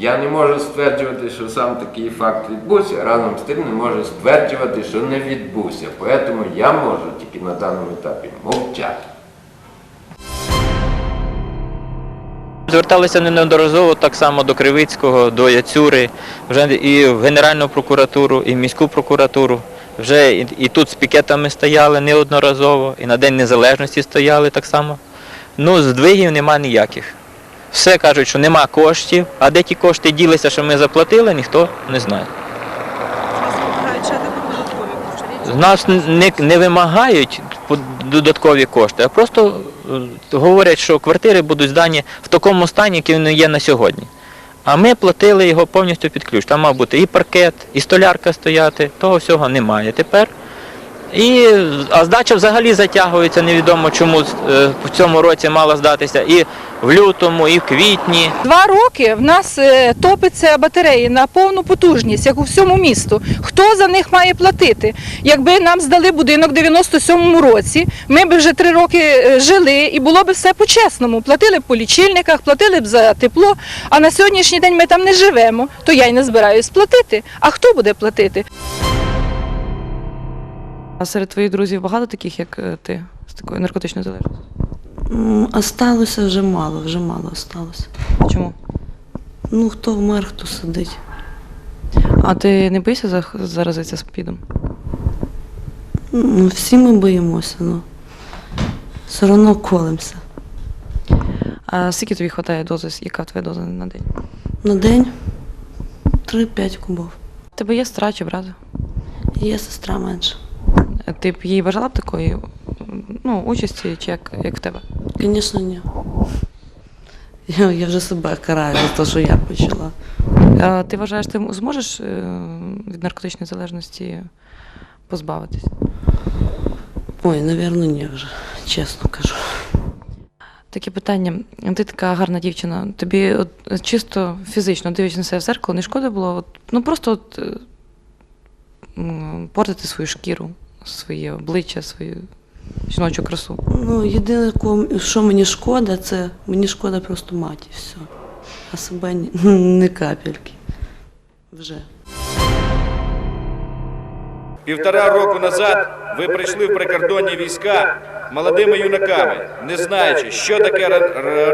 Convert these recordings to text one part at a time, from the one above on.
Я не можу стверджувати, що сам такий факт відбувся, разом з тим не можу стверджувати, що не відбувся. Тому я можу тільки на даному етапі мовчати. Зверталися неодноразово так само до Кривицького, до Яцюри, вже і в Генеральну прокуратуру, і в міську прокуратуру. Вже і, і тут з пікетами стояли неодноразово, і на День Незалежності стояли так само. Ну, здвигів нема ніяких. Все кажуть, що нема коштів, а де ті кошти ділися, що ми заплатили, ніхто не знає. З нас не, не вимагають додаткові кошти, а просто е, говорять, що квартири будуть здані в такому стані, який вони є на сьогодні. А ми платили його повністю під ключ. Там мав бути і паркет, і столярка стояти, того всього немає тепер. І, а здача взагалі затягується, невідомо чому е, в цьому році мала здатися і в лютому, і в квітні. Два роки в нас е, топиться батареї на повну потужність, як у всьому місту. Хто за них має платити? Якби нам здали будинок в 97-му році, ми б вже три роки е, жили і було б все по-чесному. Платили б по лічильниках, платили б за тепло. А на сьогоднішній день ми там не живемо, то я й не збираюсь платити. А хто буде платити? А серед твоїх друзів багато таких, як е, ти, з такою наркотичною залежністю? Осталося вже мало, вже мало осталося. Чому? Ну, хто вмер, хто сидить. А ти не боїшся заразитися спідом? Ну, всі ми боїмося, ну. Все одно колемося. А скільки тобі вистачає дози? Яка твоя доза на день? На день 3-5 кубов. У тебе є сестра чи брат? Є сестра менша. Ти б їй бажала б такої ну, участі, чи як, як в тебе? Звісно, ні. Я, я вже себе караю за те, що я почала. А ти вважаєш, ти зможеш е, від наркотичної залежності позбавитись? Ой, напевно, ні вже, чесно кажу. Таке питання. Ти така гарна дівчина. Тобі от, чисто фізично дивлячись на себе в зеркало, не шкода було? От, ну просто от, портити свою шкіру, своє обличчя, свою жіночу красу. Ну, єдине, що мені шкода, це мені шкода просто маті, все. А себе ні, не капельки. Вже. Півтора року назад ви прийшли в прикордонні війська молодими юнаками, не знаючи, що таке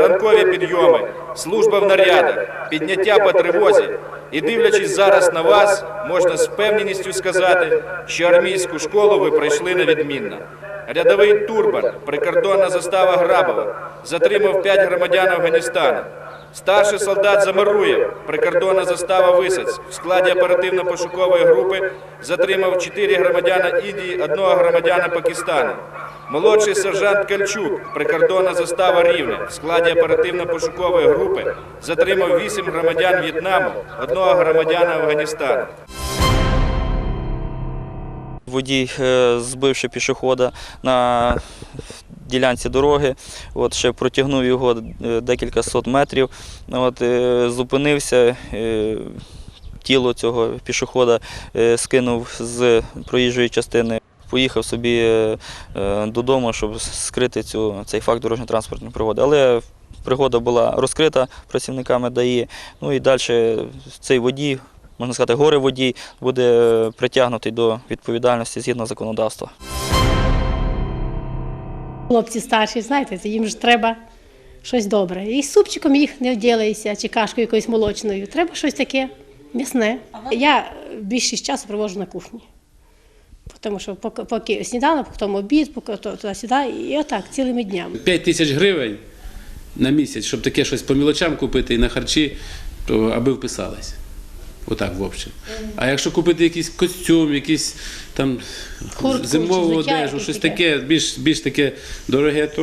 ранкові підйоми, служба в нарядах, підняття по тривозі. І дивлячись зараз на вас, можна з впевненістю сказати, що армійську школу ви пройшли невідмінно. Рядовий Турбан, прикордонна застава Грабова, затримав п'ять громадян Афганістану. Старший солдат Замаруєв, прикордонна застава Висоць, в складі оперативно-пошукової групи затримав чотири громадяна Індії, одного громадяна Пакистану. Молодший сержант Кальчук, прикордонна застава Рівне, в складі оперативно-пошукової групи затримав вісім громадян В'єтнаму, одного громадяна Афганістану. Водій е, збивши пішохода на ділянці дороги, от, ще протягнув його е, декілька сот метрів, от, е, зупинився, е, тіло цього пішохода скинув з проїжджої частини. Поїхав собі додому, щоб скрити цю, цей факт дорожньо-транспортної пригоди. Але пригода була розкрита працівниками ДАІ. Ну і далі цей водій, можна сказати, горе водій, буде притягнутий до відповідальності згідно законодавства. Хлопці старші, знаєте, їм ж треба щось добре. І з супчиком їх не вділаєшся, чи кашкою якоюсь молочною. Треба щось таке м'ясне. Я більшість часу проводжу на кухні. Тому що поки, поки сніданок, потім обід, поки туди-сюди, і отак цілими днями. 5 тисяч гривень на місяць, щоб таке щось по мілочам купити і на харчі, то аби вписалась. Отак, в общем. А якщо купити якийсь костюм, якийсь там Куртку зимову чи одежу, щось таке. таке, більш, більш таке дороге, то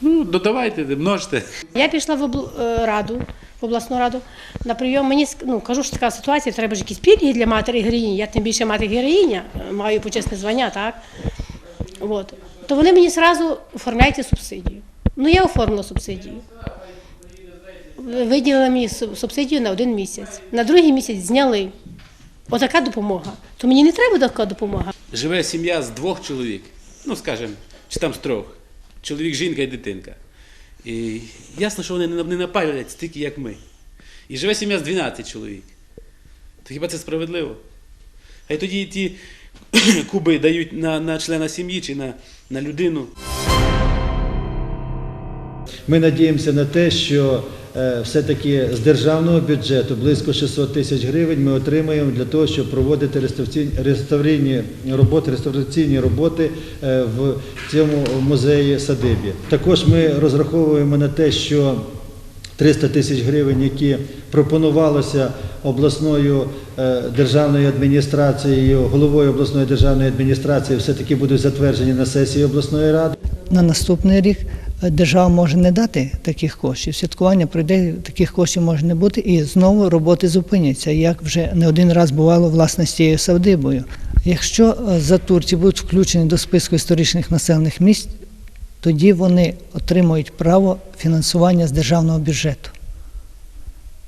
ну, додавайте, множте. Я пішла в обл... е, раду, в обласну раду на прийом. Мені ну, кажу, що така ситуація, треба ж якісь пільги для матері героїні. Я тим більше мати героїня, е, маю почесне звання, так? От. То вони мені одразу оформляйте субсидію. Ну, я оформила субсидію. Ви- Виділили мені субсидію на один місяць. На другий місяць зняли. Отака допомога. То мені не треба така допомога. Живе сім'я з двох чоловік, ну скажімо, чи там з трьох. Чоловік, жінка і дитинка. І ясно, що вони не напалюють стільки, як ми. І живе сім'я з 12 чоловік. То хіба це справедливо? А й тоді ті куби дають на, на члена сім'ї чи на, на людину. Ми надіємося на те, що все-таки з державного бюджету близько 600 тисяч гривень ми отримаємо для того, щоб проводити реставраційні, роботи, реставраційні роботи е, в цьому музеї садибі. Також ми розраховуємо на те, що 300 тисяч гривень, які пропонувалося обласною е, державною адміністрацією, головою обласної державної адміністрації, все-таки будуть затверджені на сесії обласної ради. на наступний рік е, держава може не дати таких коштів. Святкування пройде, таких коштів може не бути, і знову роботи зупиняться, як вже не один раз бувало власне з цією савдибою. Якщо е, затурці будуть включені до списку історичних населених місць, тоді вони отримують право фінансування з державного бюджету.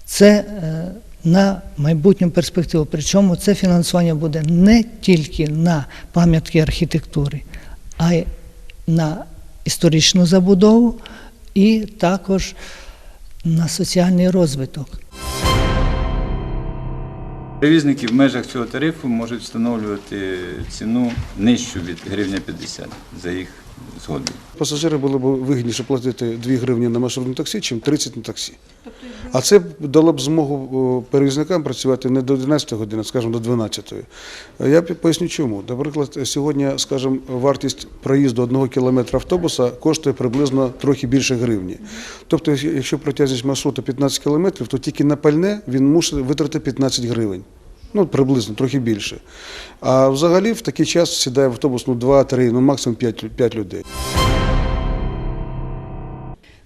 Це е, на майбутню перспективу. Причому це фінансування буде не тільки на пам'ятки архітектури, а й на історичну забудову і також на соціальний розвиток. Перевізники в межах цього тарифу можуть встановлювати ціну нижчу від гривня 50 за їх згодою. Пасажири було б вигідніше платити 2 гривні на маршрутне таксі, чим 30 на таксі. А це дало б змогу перевізникам працювати не до 11 години, а, скажімо, до 12. Я поясню чому. Наприклад, сьогодні, скажімо, вартість проїзду одного кілометра автобуса коштує приблизно трохи більше гривні. Тобто, якщо протяжність маршруту 15 кілометрів, то тільки на пальне він мусить витратити 15 гривень. Ну, приблизно, трохи більше. А взагалі в такий час сідає в автобус ну, 2-3, ну максимум 5, 5 людей.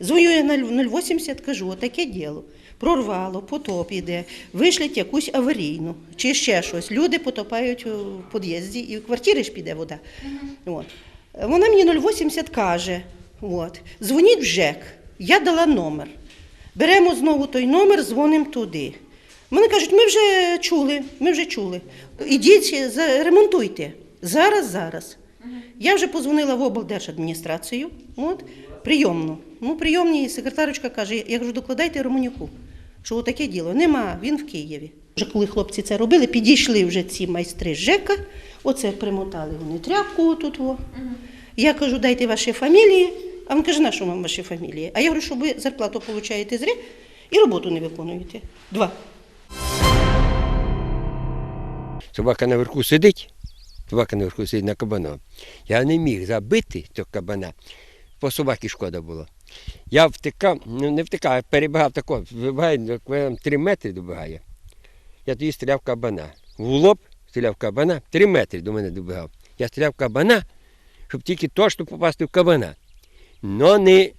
Дзвоню я на 080, кажу, отаке діло. Прорвало, потоп іде, вишлять якусь аварійну чи ще щось. Люди потопають у під'їзді і в квартири ж піде вода. От. Вона мені 080 каже, от, дзвоніть в ЖЕК, я дала номер. Беремо знову той номер, дзвонимо туди. Вони кажуть, ми вже чули, ми вже чули. Ідіть, ремонтуйте. Зараз, зараз. Я вже позвонила в облдержадміністрацію, от, прийомну. Ну, прийомній секретарочка каже, я кажу, докладайте Романюку, що отаке діло. Нема, він в Києві. Вже коли хлопці це робили, підійшли вже ці майстри ЖЕКа, оце примотали вони тряпку отут. Во. Я кажу, дайте ваші фамілії. А він каже, на що вам ваші фамілії? А я говорю, що ви зарплату получаєте зря і роботу не виконуєте. Два. Собака наверху сидить, собака наверху сидить на кабана. Я не міг забити цього кабана, по собаки шкода було. Я втикав, ну не втикав, а перебігав тако, вибігає, як три метри добігає. Я тоді стріляв кабана. В лоб стріляв кабана, три метри до мене добігав. Я стріляв кабана, щоб тільки точно попасти в кабана. Но не,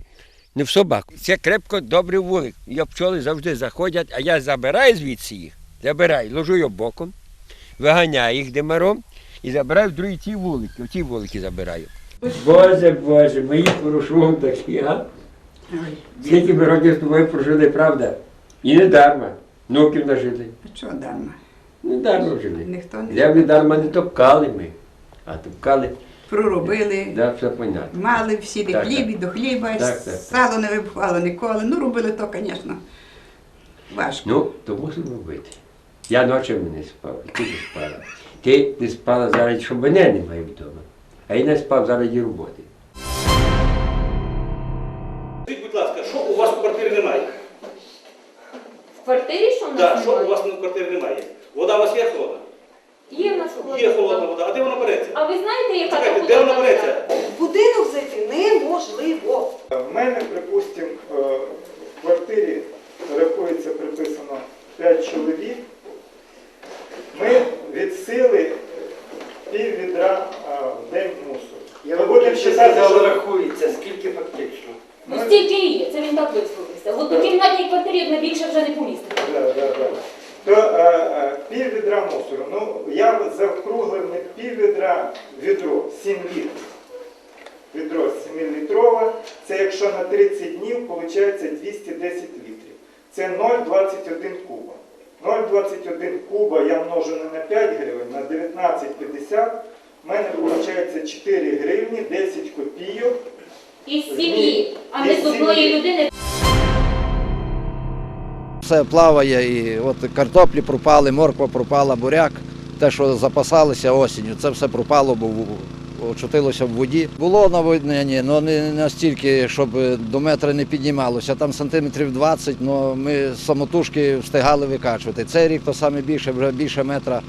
не в собаку. Це крепко добрий вулик. Я пчоли завжди заходять, а я забираю звідси їх, забираю, ложу його боком виганяю їх димаром і забираю в другі ті вулики. Оті вулики забираю. Боже, Боже, мої порушу такі, а? Скільки ми років з тобою прожили, правда? І не дарма. Внуків нажили. Що дарма? Не дарма жили. Ніхто не Землі дарма не топкали ми, а топкали, проробили, да, все понятно. мали всі Так, хліб, так. до хліба, Так, так, сало не випхало ніколи. Ну, робили то, звісно, важко. Ну, то мусимо робити. Я ночами не спав, і ти не спала. Ти не спала зараз, щоб мене немає вдома. А я не спав заради роботи. Скажіть, будь ласка, що у вас в квартирі немає? В квартирі що в нас Так, що у немає? вас в квартирі немає? Вода у вас є холодна? Є в нас холодна Є холодна вода. вода. А де вона береться? А ви знаєте, яка Чекайте, де вона береться? В будинок зайти неможливо. В мене, припустимо, в квартирі рахується приписано 5 чоловік. Ми від сили пів відра а, в день мусору. Я Ми будемо вважати, що рахується, скільки фактично. Ну стільки і є, це він так висловився. В однокімнатній квартирі на більше вже не поміститься. Да, да, да. То е, пів відра мусору. Ну, я заокруглив не пів відра, відро, 7 літрів. Відро 7-літрове. Це якщо на 30 днів, виходить 210 літрів. Це 0,21 куба. 0,21 куба я множу не на 5 гривень, на 19,50. У мене виходить 4 гривні 10 копійок. Із сім'ї, а не з одної людини. Все плаває, і от картоплі пропали, морква пропала, буряк. Те, що запасалися осінню, це все пропало, бо в- очутилося в воді. Було наводнення, але не настільки, щоб до метра не піднімалося. Там сантиметрів 20, але ми самотужки встигали викачувати. Цей рік то саме більше, вже більше метра.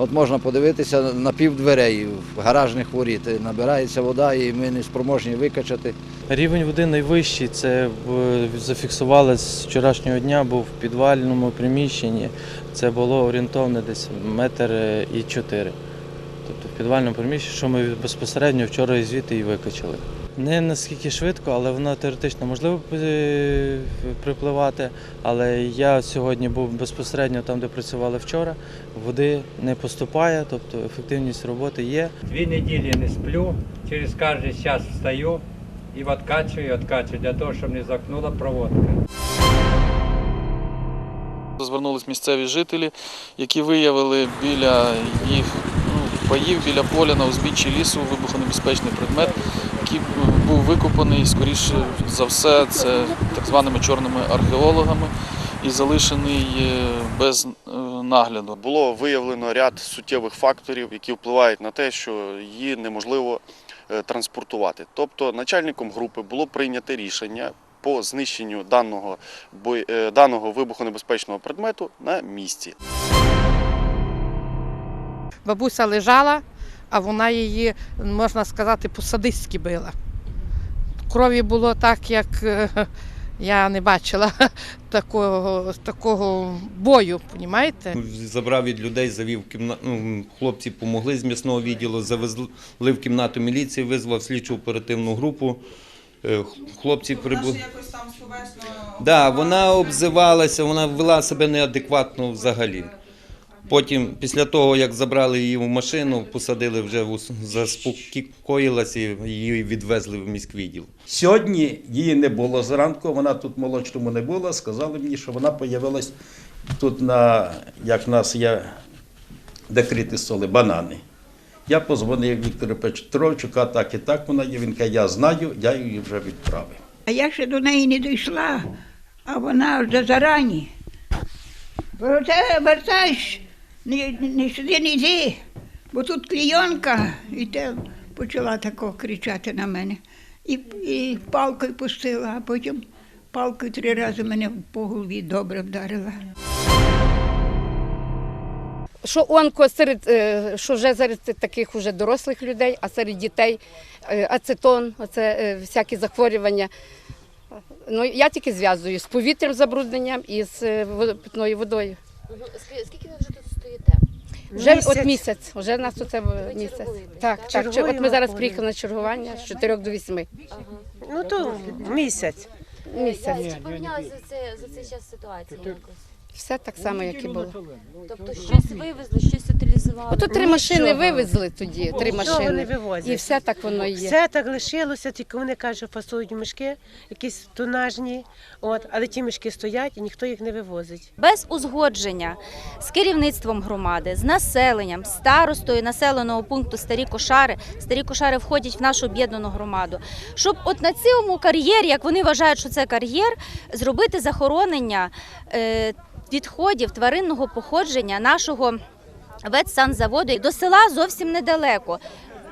От можна подивитися на пів дверей в гаражних воріт. Набирається вода, і ми не спроможні викачати. Рівень води найвищий. Це в- зафіксували з вчорашнього дня, був в підвальному приміщенні. Це було орієнтовно десь метр е, і чотири. Підвальному приміщенні, що ми безпосередньо вчора і звідти і викачали. Не наскільки швидко, але воно теоретично можливо е, припливати. Але я сьогодні був безпосередньо там, де працювали вчора. Води не поступає, тобто ефективність роботи є. Дві неділі не сплю, через кожен час встаю і відкачую, і відкачую, для того, щоб не закнула проводка. Звернулись місцеві жителі, які виявили біля їх паїв, біля поля на узбіччі лісу вибухонебезпечний предмет, який був викопаний, скоріше за все, це так званими чорними археологами і залишений е, без е, нагляду. Було виявлено ряд суттєвих факторів, які впливають на те, що її неможливо е, транспортувати. Тобто начальником групи було прийнято рішення по знищенню даного, даного вибухонебезпечного предмету на місці. Бабуся лежала, а вона її, можна сказати, по-садистськи била. Крові було так, як е, я не бачила такого, такого бою, розумієте? Забрав від людей, завів кімнату. Ну, хлопці допомогли з м'ясного відділу, завезли в кімнату міліції, визвав слідчу оперативну групу. Е, Хлопці прибули. Да, вона обзивалася, вона вела себе неадекватно взагалі. Потім, після того, як забрали її в машину, посадили вже в заспокоїлась і її відвезли в міськвідділ. Сьогодні її не було зранку, вона тут молочному не була. Сказали мені, що вона з'явилась тут на, як в нас є декрити соли, банани. Я позвонив Віктору Петровичу, кажу, так і так вона є. Він каже, я знаю, я її вже відправив. А я ще до неї не дійшла, а вона вже зарані. Вертай, вертайся, не, не сюди не йди, бо тут клійонка, і те почала тако кричати на мене. І, і палкою пустила, а потім палкою три рази мене по голові добре вдарила. що онко серед е, що вже серед таких уже дорослих людей, а серед дітей е, ацетон, оце е, всякі захворювання. Ну я тільки зв'язую з повітрям забрудненням і з питною водою. Скільки ви вже тут? Вже Місяць. от місяць, вже нас тут це місяць. Так, так. От ми зараз приїхали на чергування з 4 до 8. Ну то місяць. Місяць. Чи помінялася за, це, за цей час ситуація якось? Все так само, як і було. Тобто щось вивезли, щось утилізували? Ото три машини Нічого. вивезли тоді, три Нічого машини. вивозять. І все так воно і є. Все так лишилося, тільки вони кажуть, фасують мішки, якісь тонажні, от, але ті мішки стоять і ніхто їх не вивозить. без узгодження з керівництвом громади, з населенням, старостою населеного пункту Старі Кошари. Старі Кошари входять в нашу об'єднану громаду. Щоб от на цьому кар'єрі, як вони вважають, що це кар'єр, зробити захоронення е, відходів тваринного походження нашого ветсанзаводу до села зовсім недалеко.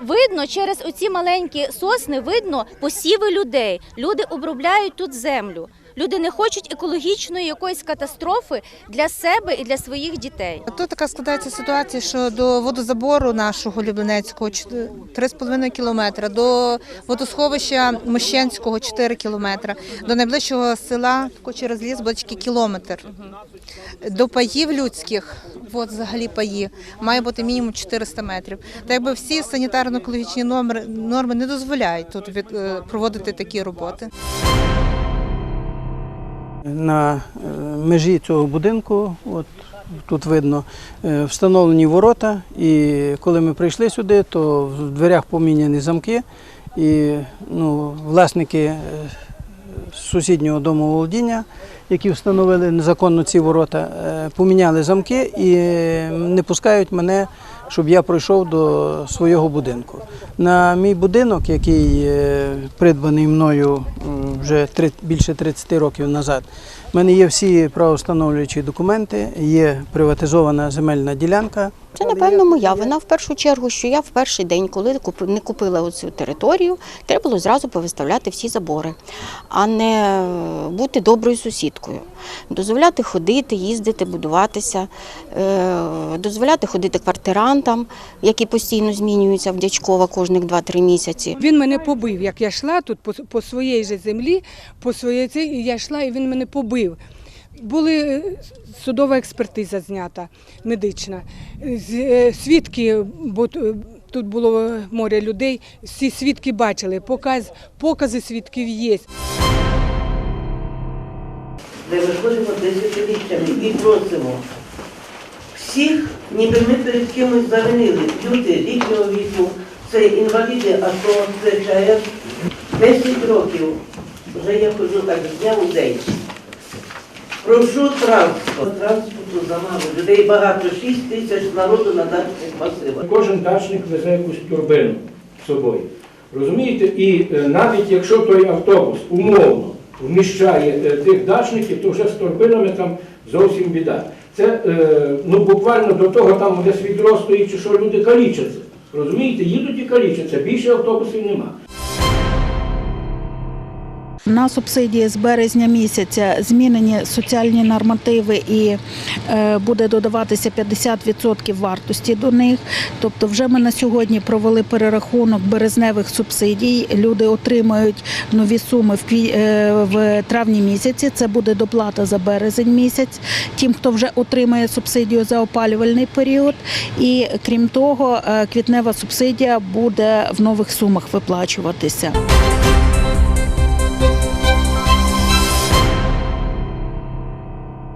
Видно, через оці маленькі сосни видно посіви людей. Люди обробляють тут землю. Люди не хочуть екологічної якоїсь катастрофи для себе і для своїх дітей. Тут така складається ситуація, що до водозабору нашого Люблінецького 3,5 кілометра, до водосховища Мощенського 4 кілометра, до найближчого села через ліс тільки кілометр. До паїв людських, от взагалі паї, має бути мінімум 400 метрів. Та якби всі санітарно-екологічні норми, норми не дозволяють тут від, е, проводити такі роботи. На е, межі цього будинку, от тут видно, е, встановлені ворота. І коли ми прийшли сюди, то в дверях поміняні замки. І ну, власники е, сусіднього дому володіння, які встановили незаконно ці ворота, поміняли замки і не пускають мене щоб я пройшов до свого будинку. На мій будинок, який е, придбаний мною вже більше 30 років назад, в мене є всі правоустановлюючі документи, є приватизована земельна ділянка. Це, напевно, моя вина в першу чергу, що я в перший день, коли не купила оцю територію, треба було зразу повиставляти всі забори, а не бути доброю сусідкою. Дозволяти ходити, їздити, будуватися, е, дозволяти ходити квартирантам, які постійно змінюються в Дячкова кожних 2-3 місяці. Він мене побив, як я йшла тут по, по своїй же землі, по своїй я йшла, і він мене побив. Були е, судова експертиза знята, медична. Е, Свідки, бо тут було море людей, всі свідки бачили, показ, покази свідків є. де виходимо десятиліттями і просимо всіх, ніби ми перед кимось завинили. Люди літнього віку, це інваліди, а то це ЧАЕС. 10 років вже я ходжу так з дня у день. Прошу транспорт. Транспорту замало. Людей багато, 6 тисяч народу на дачних масивах. Кожен дачник везе якусь турбину з собою. Розумієте? І е, навіть якщо той автобус умовно вміщає е, тих дачників, то вже з турбинами там зовсім біда. Це е, ну, буквально до того там десь відро стоїть, чи що люди калічаться. Розумієте, їдуть і калічаться, більше автобусів нема. На субсидії з березня місяця змінені соціальні нормативи і е, буде додаватися 50% вартості до них. Тобто, вже ми на сьогодні провели перерахунок березневих субсидій. Люди отримають нові суми в, е, в травні місяці. Це буде доплата за березень місяць. Тим, хто вже отримає субсидію за опалювальний період. І крім того, е, квітнева субсидія буде в нових сумах виплачуватися.